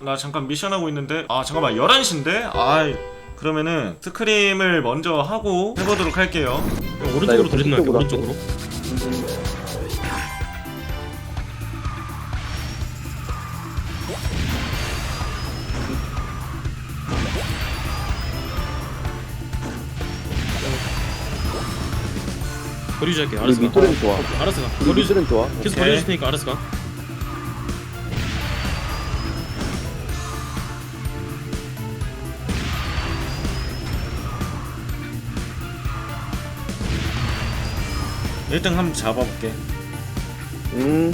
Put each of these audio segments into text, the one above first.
나 잠깐 미션 하고 있는데. 아 잠깐만 11시인데? 아 그러면은 스크림을 먼저 하고 해보도록 할게요. 오른쪽으로 돌리는 할게 오른쪽으로 유지할게. 우리 알았어. 가 밑돌은 좋아. 알았어 가. 우리 거리 유지 밑돌은 좋아. 계속 오케이. 거리 유지 테니까 알았어 가 일등 한번 잡아볼게. 음.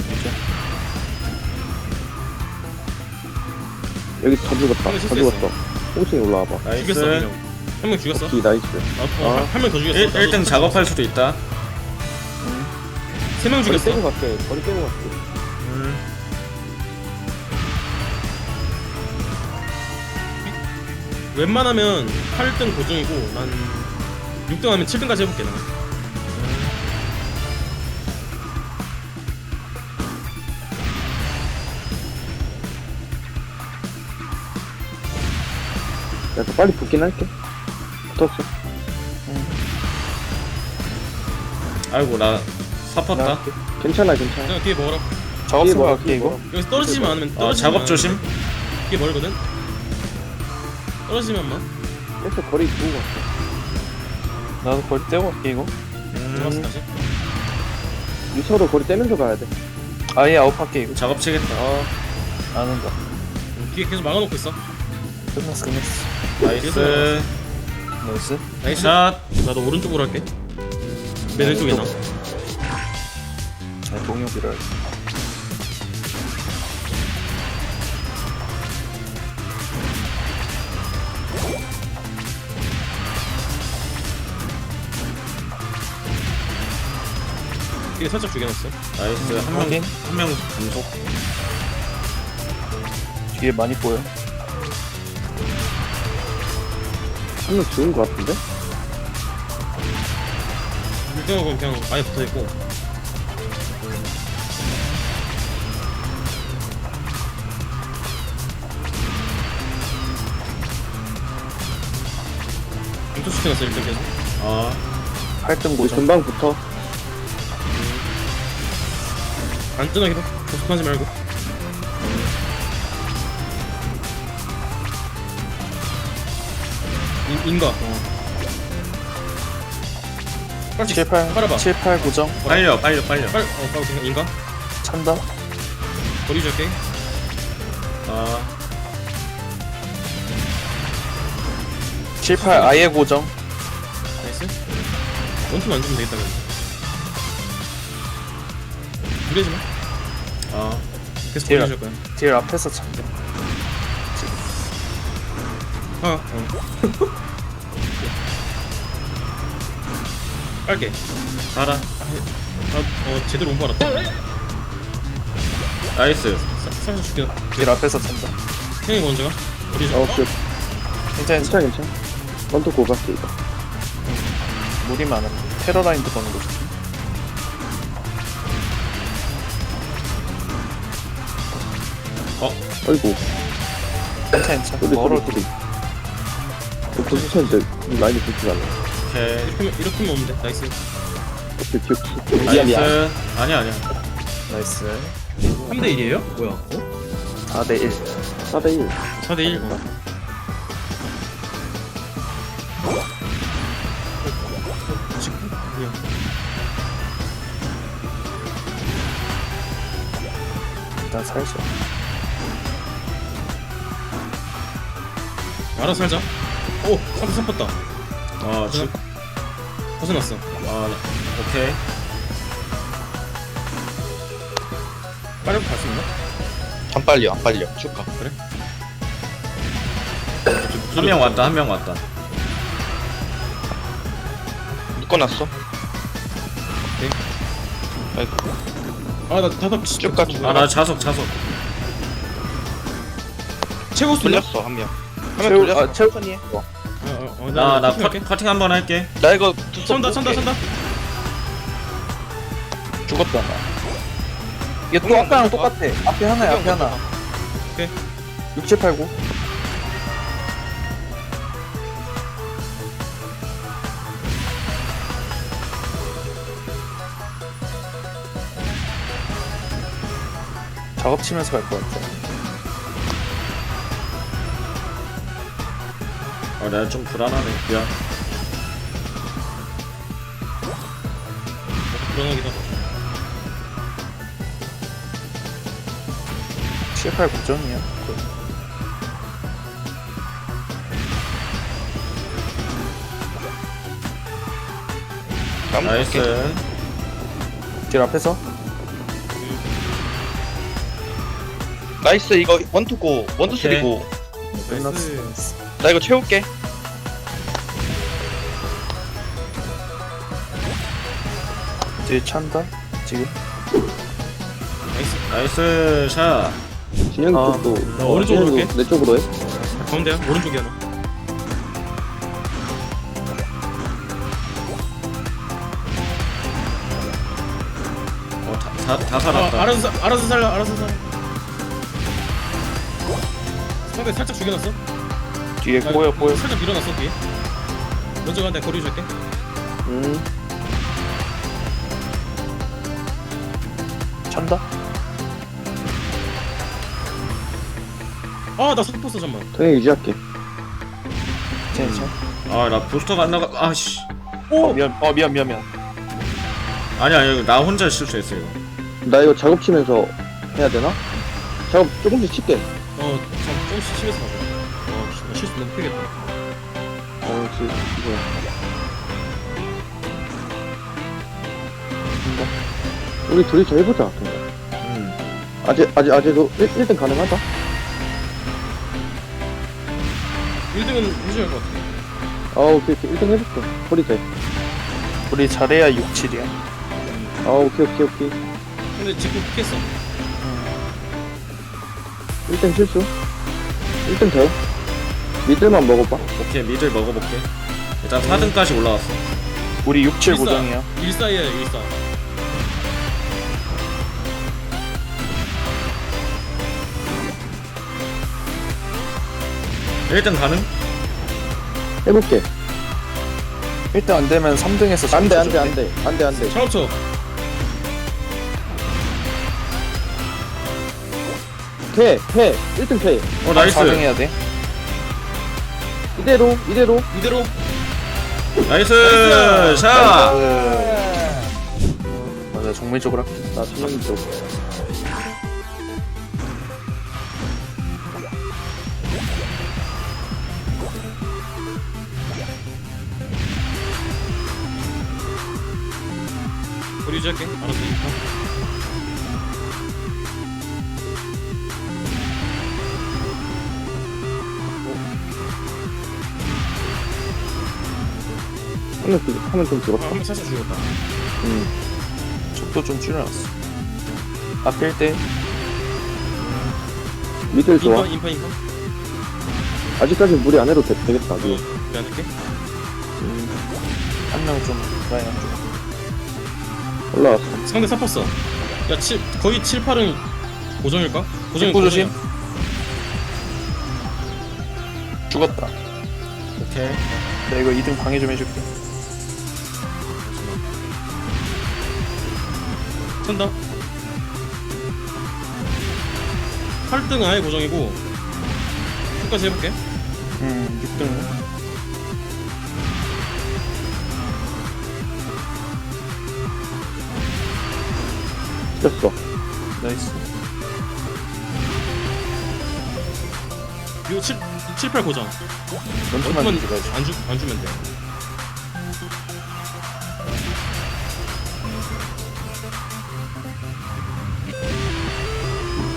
여기 다 죽었다? 다 실수했어. 죽었어. 홍승이 올라와봐. 죽였어 나이스 한명 죽였어? 이 나이스. 어, 한 명 더 죽였어. 1, 1등 작업할 수도 있다. 세명 거리 죽였어. 빼고 갈게. 거리 빼고 갈게. 음. 웬만하면 8등 고정이고 난 6등 하면 7등까지 해볼게 나 야더 빨리 붙긴 할게. 붙었어. 아이고 나 할게. 괜찮아 괜찮아. 그냥 뒤에 먹어라 뒤에 먹어 뒤에 먹어 여기서 떨어지지만 않으면 어 떨어지지만 작업 조심. 이게 멀거든? 떨어지면만. 계속 거리 두고 갔어 나도 거리 떼고 갈게 이거. 들어갔어 음. 다시. 서로 거리 떼면서 가야 돼. 아예 아웃할게 이거. 작업 치겠다. 아안 음, 뒤에 계속 막아놓고 있어. 끝났어 끝났어 나이스. 나이스. 나이스. 샷. 나도 오른쪽으로 할게. 맨 왼쪽에 나? 아 할게 뒤에 살짝 죽여놨어. 나이스. 확인. 한명한 명 감속 뒤에 많이 보여 한 명 죽은 거 같은데? 6등하고 그냥 아예 붙어 있고. 인투 슈팅했어 일단 계속 어 8등 우리 고정. 금방 붙어. 안전하게 계속하지 말고 인, 인가 빨리 7, 8 빨아봐. 7, 8 고정? 빨려 빨려 빨려. 빨리 어 빨리 그냥 인가 찬다. 거리 줄게. 어 7, 8 아예 고정. 나이스. 원투만 안 주면 되겠다 그냥 무리하지 마 어. 계속 거리 줄 거야. 딜 앞에서 찬다 어, 어. 빨게. 가라 아, 어, 제대로 온거 알았다. 나이스. 사- 살짝 줄게. 딜 앞에서 찬다. 형이 먼저 가. 우리 좀. 어 그, 괜찮아 괜찮아. 괜찮아 먼저 고갈게 이거 무리만 안 하면 테러 라인도 거는 거지 아이고. 괜찮아 괜찮아. 여기 멀어 그 포지션인데 라인이 붙지 않아 오케이 이렇게, 이렇게만 오면 돼. 나이스. 오케이 기억 미안 미안 나이스 아니야 아니야 나이스 3대 1이에요? 뭐야? 어? 4대 1 4대1 4대 1. 어. 지금 그냥 일단 살자 알아서 살자. 오, 3대 3 뻗다. 어 주, 벗어났어. 어 오케이 빠르게 갈수 있나? 안 빨려 안 빨려 쭉 가. 한명 왔다 한 명 왔다 묶어놨어. 오케이. 아이고 아, 나 다섯 쭉 가, 쭉아나 자석 자석 최고 수냐? 돌렸어 한 명. 한명 채우 돌렸어. 아해 어, 어, 어, 나 나 커팅 할게. 커팅 한번 할게. 나 이거 두 찬다, 찬다, 찬다. 죽었다 나. 이게 또 아까랑 똑같아. 앞에 하나야 앞에 하나. 6, 7, 8, 9 작업 치면서 갈 것 같아 아 내가 좀 불안하네. 미안. 불안하긴 하다. 7, 8, 9점이야? 나이스. 길 앞에서? 나이스 이거 원투고 원투 오케이. 쓰리고. 나이스. 나 이거 채울게 뒤에 찬다 지금? 나이스 나이스 샷. 진영이 아, 쪽도 나 오른쪽으로 올게. 내 쪽으로 해. 가운데야. 오른쪽에 하나 어, 다, 다, 다 아, 살았다. 알아서 사- 알아서 살려 알아서 살려 상대 살짝 죽여놨어. 뒤에 나 꼬여 꼬여. 살짝 밀어놨어 뒤에. 먼저 가내 거리 줄게. 음 아나 섞었어 잠만. 통행 유지할게. 괜찮아. 아 나 부스터가 안 나가 아씨. 어 미안. 어 미안 미안 미안. 아니야 이거 나 혼자 실수했어 이거 나 이거 작업 치면서 해야 되나? 작업 조금씩 칠게. 어 잠, 조금씩 치면서 가자. 어 씨, 나 실수 너무 크겠다. 어 지금 이거. 우리 둘이서 해보자 그냥. 음. 아재 아재 아재도 1, 1등 가능하다 1등은 유지할 것 같아 아 오케이 오케이. 1등 해볼게 허리 돼. 우리 잘해야 6, 7이야. 아 오케이 오케이 오케이. 근데 지금 깼어. 1등 실수? 1등 돼 미들만 먹어봐. 오케이 미들 먹어볼게. 일단 4등까지 올라왔어. 우리 6, 7 일사. 고정이야. 1사이야 1 1등 가능? 해볼게. 1등 안 되면 3등에서 안 돼 안 돼 안 돼. 안 돼 안 돼. 차업쳐 돼돼. 1등 돼. 어 나이스. 4등 해야 돼? 이대로 이대로. 이대로. 나이스. 나이스! 샷. 맞아 정밀 쪽으로 할게. 나 진영이 쪽 유지할게. 알았어. 하면 좀 하면 좀 아, 들었다? 한번 살짝 죽였다. 음. 속도 좀 줄여놨어. 앞에 1대 미들 좋아? 인파 인파? 인파 아직까지 무리 안 해도 되, 되겠다 어미 미안할게. 한 명좀 라인 안쪽 올라왔어 상대 사퍼어 야 7, 거의 7, 8은 고정일까? 고정이 뒷구 조심. 고정이야. 죽었다. 오케이. 나 이거 2등 방해 좀 해줄게. 찬다. 8등은 아예 고정이고 끝까지 해볼게. 음 6등 됐어. 나이스. 이거 7, 7, 8 고정. 원투만 들어가지 안, 주, 안 주면 돼.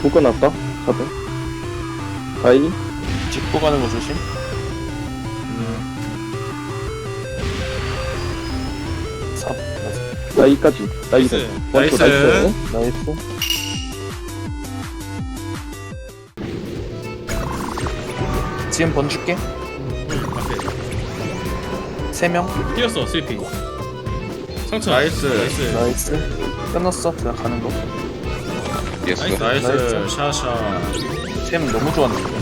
묶어놨다? 4등 가이 짚고 가는 거 조심 나 이까지. 나이 나이스. 원투 나이스. 나이스. 나이스. 지금 번 줄게. 응 앞에 3명. 뛰었어 스위피 상처. 나이스. 나이스. 나이스. 끝났어. 그냥 가는 거. 예스 나이스. 나이스. 나이스. 샷샷 템 너무 좋았는데.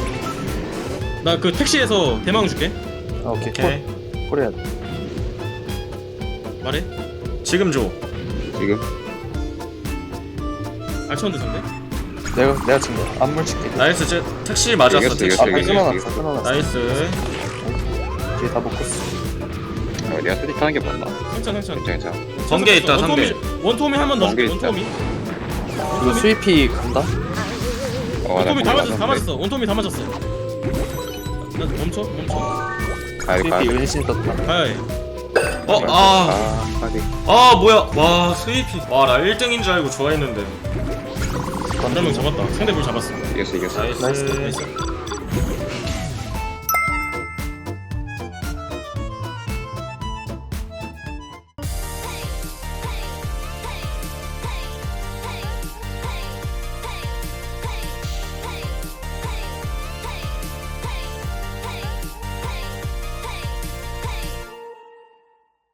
나그 택시에서 대망 줄게. 아, 오케이. 오케이. 콜, 콜 해야 돼. 말해 지금 줘. 지금 알천드 상대 내가, 내가 친 거야. 안물 칠게. 나이스. 제, 택시 맞았어. 이겼어, 택시. 앞에 이겼어, 끊어놨어, 끊어놨어. 나이스. 뒤에 다 먹었어. 어, 내가 스틱 하는 게 맞나? 상천 상천 괜찮아 괜찮아. 번개 있다 상대 원토미 한번더 번개 줄게 있다. 원토미 이거 수입이. 간다? 어나 원토미 다 맞았어 다 맞았어. 원토미 다 맞았어. 나 멈춰 멈춰. 가야 수입이 돼 은신 떴다. 가야 해 어 아 아. 가야 돼아 뭐야. 와 스위피. 와나 1등인 줄 알고 좋아했는데. 한명 잡았다. 상대 물 잡았어. 이겼어 이겼어. 나이스, 나이스. 나이스